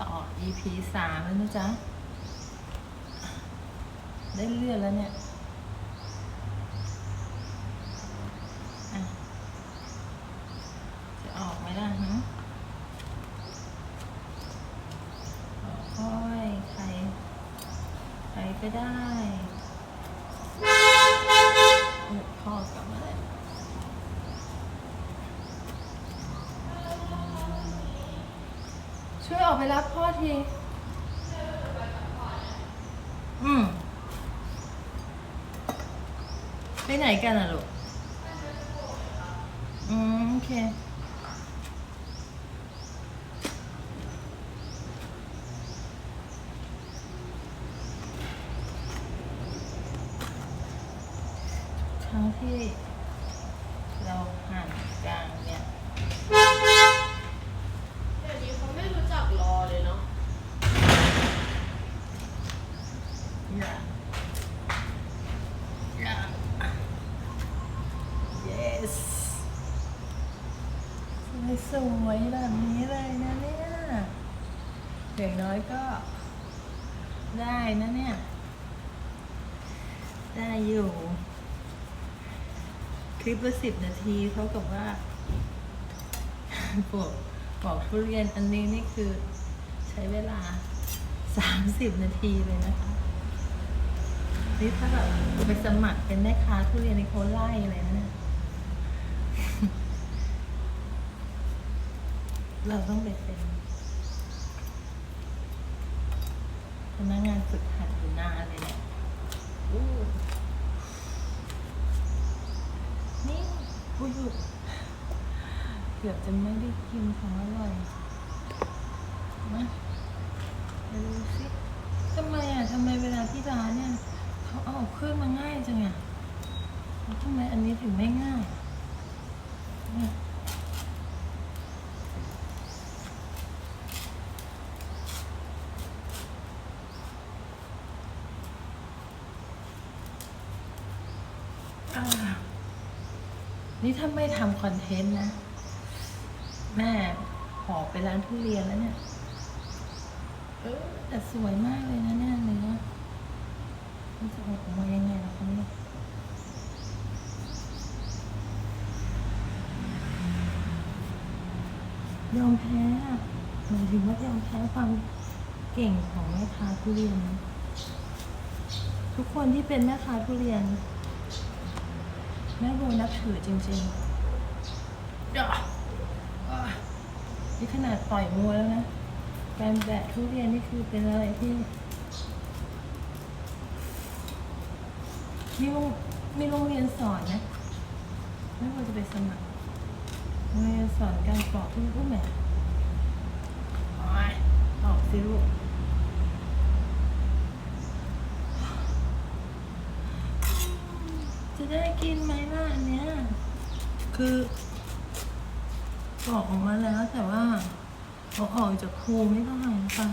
ต่อ EP สามแล้วนะจ๊ะ ได้เลื่อนแล้วเนี่ยจะออกไหมล่ะฮะค่อยใคร ใครก็ได้ พ่อกับมาแล้ว ช่วยออกไปรับพ่อที อืม ไปไหนกันอะลูก อืม โอเค ครั้งที่เราห่างกลางเนี่ย เดี๋ยวนี้เขาไม่รู้จักรอเลยเนาะ อย่าอย่า yes สวยๆแบบนี้เลยนะเนี่ย อย่างน้อยก็ ได้นะเนี่ย ได้อยู่ คลิปละสิบนาทีเท่ากับว่าปอกปอกทุเรียนอันนี้นี่คือใช้เวลาสามสิบนาทีเลยนะคะ นี่ถ้าแบบไปสมัครเป็นแม่ค้าทุเรียนในโคไล่เลยนะเนี่ยเราต้องไปเป็น พนักงานฝึกหัดอยู่นานเลยเนี่ยนี่อุ้ยเกือบจะไม่ได้กินของอร่อยมาไปดูสิทำไมอะทำไมเวลาที่ร้านเนี่ยเขาเอาเครื่องมาง่ายจังอะแล้วทำไมอันนี้ถึงไม่ง่ายเนี่ย อ่า นี่ถ้าไม่ทำคอนเทนต์นะ แม่ขอไปร้านทุเรียนแล้วเนี่ย เออแต่สวยมากเลยนะเนี่ยเนื้อมันจะออกมายังไงล่ะคะเนี่ยยอมแพ้หมายถึงว่ายอมแพ้ความเก่งของแม่ค้าทุเรียน ทุกคนที่เป็นแม่ค้าทุเรียน แม่โบนับถือจริงๆอะอะนี่ขนาดต่อยมวยแล้วนะการแบะทุเรียนนี่คือเป็นอะไรที่มีโรงมีโรงเรียนสอนนะแม่โบจะไปสมัครโรงเรียนสอนการปอกทุเรียนแหมโอ้ยออกสิลูก จะได้กินไหมล่ะอันเนี้ย คือบอกออกมาแล้วแต่ว่าเอาออกจากครูไม่ได้นะคะ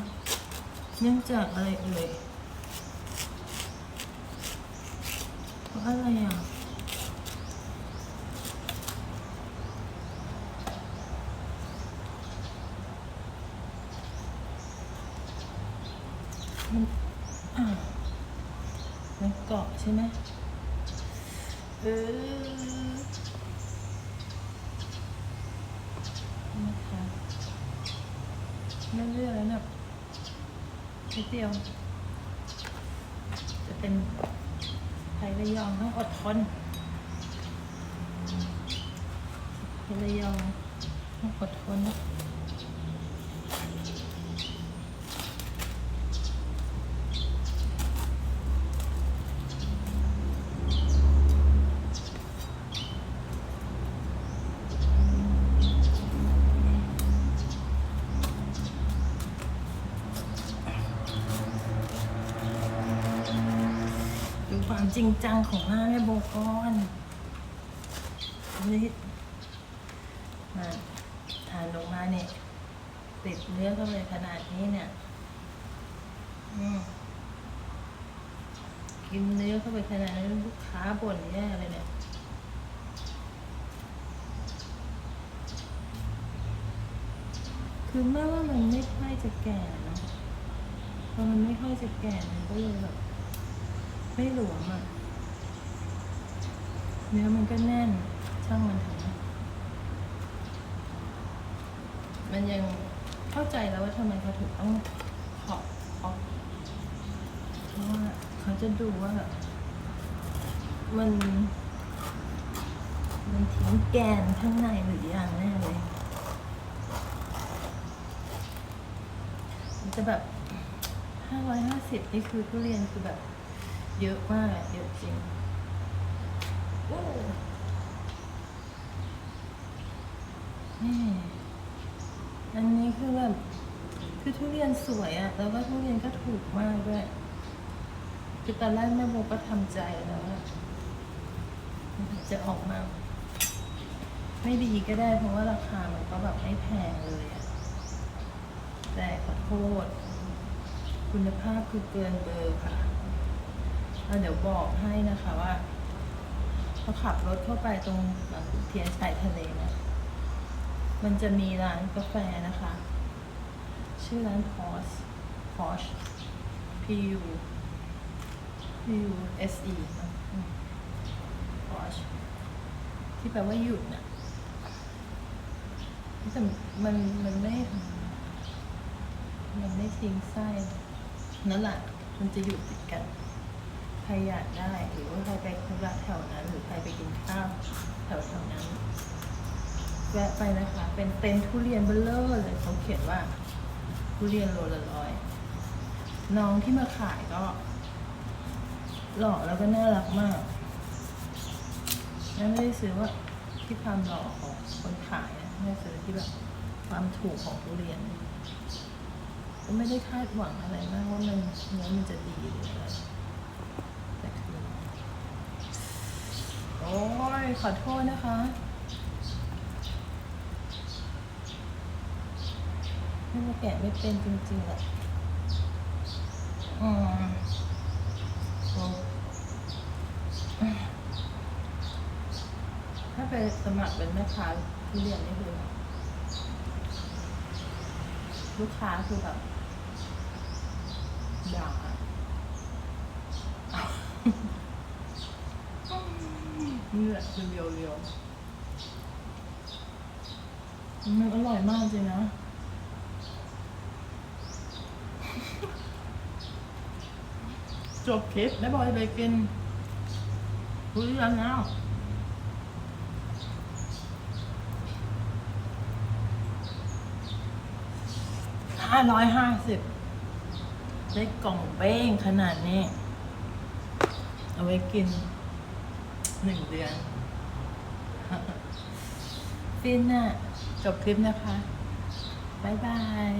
เนื่องจากอะไรเอ่ยเพราะอะไรอะมันเกาะใช่ไหม นะคะไม่เลือกแล้วเนี่ยนิดเดียว จะเป็นไประยองต้องอดทนไประยองต้องอดทนนะ จริงจังของหน้าแม่โบก้อนนี่มาทานลงมาเนี่ยติดเนื้อเข้าไปขนาดนี้เนี่ยกินเนื้อเข้าไปขนาดนี้ลูกค้าบ่นแย่เลยเนี่ยคคือแม่ว่ามันไม่ค่อยจะแก่เนาะพอมันไม่ค่อยจะแก่มันก็เลยแบบ ไม่หลวมอะ่ะเนื้อมันก็แน่น ช่างมันเถอะมันยังเข้าใจแล้วว่าทำไมเขาถึงต้องขอบขอบเพราะว่าเขาจะดูว่า มัน มันทิ้งแกนข้างในหรืออยังแน่เลยมันจะแบบห้าร้อยห้าสิบนี่คือทุเรียนคือแบบ เยอะมาก เยอะจริงโอ้นี่อันนี้คือแบบคือทุเรียนสวยอะแล้วก็ทุเรียนก็ถูกมากด้วย คือตอนแรกแม่โบก็ทำใจแล้วว่าจะออกมา ไม่ดีก็ได้ เพราะว่าราคามันก็แบบไม่แพงเลยอะแต่ขอโทษ คุณภาพคือเกินเบอร์ค่ะ แล้วเดี๋ยวบอกให้นะคะว่าพอขับรถเข้าไปตรงบางขุนเทียนชายทะเลนะ มันจะมีร้านกาแฟนะคะ ชื่อร้าน Posh Posh P U P U S E นะอืม Posh ที่แปลว่าหยุดน่ะแต่มันมันไม่ มันไม่ทิ้งไส้นั่นแหละมันจะอยู่ติดกัน ใครอยากได้หรือว่าใครไปธุระแถวนั้น หรือใครไปกินข้าวแถวแถวนั้นแวะไปนะคะ เป็นเต็นทุเรียนเบลเลอร์เลยเขาเขียนว่า ทุเรียนโลละร้อยน้องที่มาขายก็ หล่อแล้วก็น่ารักมากแล้วไม่ได้ซื้อว่าที่ความหล่อของคนขายนะไม่ซื้อที่แบบความถูกของทุเรียนก็ไม่ได้คาดหวังอะไรมากว่ามันเนื้อมันจะดีหรืออะไรแต่คือ โอ้ยขอโทษนะคะไม่ว่าแกะไม่เป็นจริงๆแหละอืมโอ้ถ้าไปสมัครเป็นแม่ค้าทุเรียนนี่คือลูกค้าคือแบบด่า นี่แหละคือเรียวเรียวๆมันอร่อยมากจริงนะจบคลิปแล้วบอยไปกินทุเรียนแล้วห้าร้อยห้าสิบได้กล่องเป้งขนาดนี้ เอาไว้กิน หนึ่งเดือน ฟินน่ะจบคลิปนะคะ บ๊ายบาย